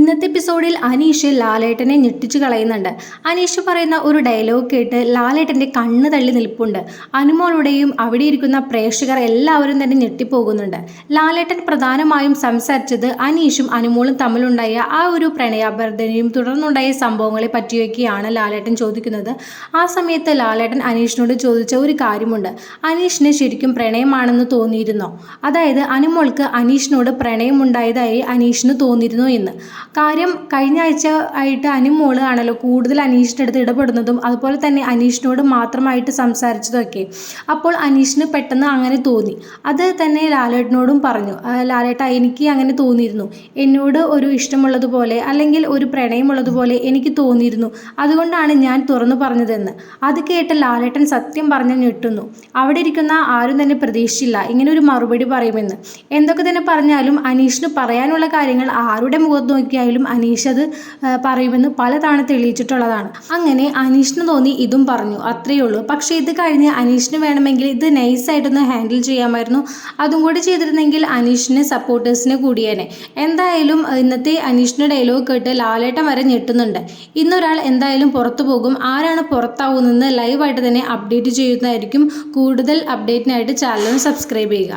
ഇന്നത്തെ എപ്പിസോഡിൽ അനീഷ് ലാലേട്ടനെ ഞെട്ടിച്ചു കളയുന്നുണ്ട്. അനീഷ് പറയുന്ന ഒരു ഡയലോഗ് കേട്ട് ലാലേട്ടന്റെ കണ്ണ് തള്ളി നിൽപ്പുണ്ട്. അനുമോളുടെയും അവിടെ ഇരിക്കുന്ന പ്രേക്ഷകർ എല്ലാവരും തന്നെ ഞെട്ടിപ്പോകുന്നുണ്ട്. ലാലേട്ടൻ പ്രധാനമായും സംസാരിച്ചത് അനീഷും അനുമോളും തമ്മിലുണ്ടായ ആ ഒരു പ്രണയാഭ്യർത്ഥനയും തുടർന്നുണ്ടായ സംഭവങ്ങളെ പറ്റിയൊക്കെയാണ് ലാലേട്ടൻ ചോദിക്കുന്നത്. ആ സമയത്ത് ലാലേട്ടൻ അനീഷിനോട് ചോദിച്ച ഒരു കാര്യമുണ്ട്. അനീഷിന് ശരിക്കും പ്രണയമാണെന്ന് തോന്നിയിരുന്നോ? അതായത് അനുമോൾക്ക് അനീഷിനോട് പ്രണയമുണ്ടായതായി അനീഷിന് തോന്നിയിരുന്നു എന്ന്. കാര്യം കഴിഞ്ഞ ആഴ്ച ആയിട്ട് അനുമോൾ ആണല്ലോ കൂടുതൽ അനീഷിന്റെ അടുത്ത് ഇടപെടുന്നതും അതുപോലെ തന്നെ അനീഷിനോട് മാത്രമായിട്ട് സംസാരിച്ചതൊക്കെ. അപ്പോൾ അനീഷിന് പെട്ടെന്ന് അങ്ങനെ തോന്നി. അത് തന്നെ ലാലേട്ടനോടും പറഞ്ഞു. "ആ, ലാലേട്ട എനിക്ക് അങ്ങനെ തോന്നിയിരുന്നു. എന്നോട് ഒരു ഇഷ്ടമുള്ളതുപോലെ അല്ലെങ്കിൽ ഒരു പ്രണയമുള്ളതുപോലെ എനിക്ക് തോന്നിയിരുന്നു. അതുകൊണ്ടാണ് ഞാൻ തുറന്നു പറഞ്ഞതെന്ന്. അത് കേട്ട് ലാലേട്ടൻ സത്യം പറഞ്ഞ് ഞെട്ടുന്നു. അവിടെ ഇരിക്കുന്ന ആരും തന്നെ പ്രതീക്ഷിച്ചില്ല. ഇങ്ങനെ ഒരു മറുപടി പറയുമെന്ന്. എന്തൊക്കെ തന്നെ പറഞ്ഞാലും അനീഷിന് പറയാനുള്ള കാര്യങ്ങൾ ആരുടെ മുഖത്ത് നോക്കിയായാലും അനീഷ് അത് പറയുമെന്ന് പലതവണ തെളിയിച്ചിട്ടുള്ളതാണ്. അങ്ങനെ അനീഷിന് തോന്നി ഇതും പറഞ്ഞു അത്രയേ ഉള്ളൂ. പക്ഷേ ഇത് കഴിഞ്ഞ് അനീഷിന് വേണമെങ്കിൽ ഇത് നൈസായിട്ടൊന്ന് ഹാൻഡിൽ ചെയ്യാമായിരുന്നു. അതും കൂടി ചെയ്തിരുന്നെങ്കിൽ അനീഷിന് സപ്പോർട്ടേഴ്സിന് കൂടിയേനെ. എന്തായാലും ഇന്നത്തെ അനീഷിന്റെ ഡയലോഗ് കേട്ട് ലാലേട്ടൻ വരെ ഞെട്ടുന്നുണ്ട്. ഇന്നൊരാൾ എന്തായാലും പുറത്തു പോകും. ആരാണ് പുറത്താവുന്നതെന്ന് ലൈവായിട്ട് തന്നെ അപ്ഡേറ്റ് ചെയ്യുന്നതായിരിക്കും. കൂടുതൽ അപ്ഡേറ്റിനായിട്ട് ചാനൽ സബ്സ്ക്രൈബ് ചെയ്യുക.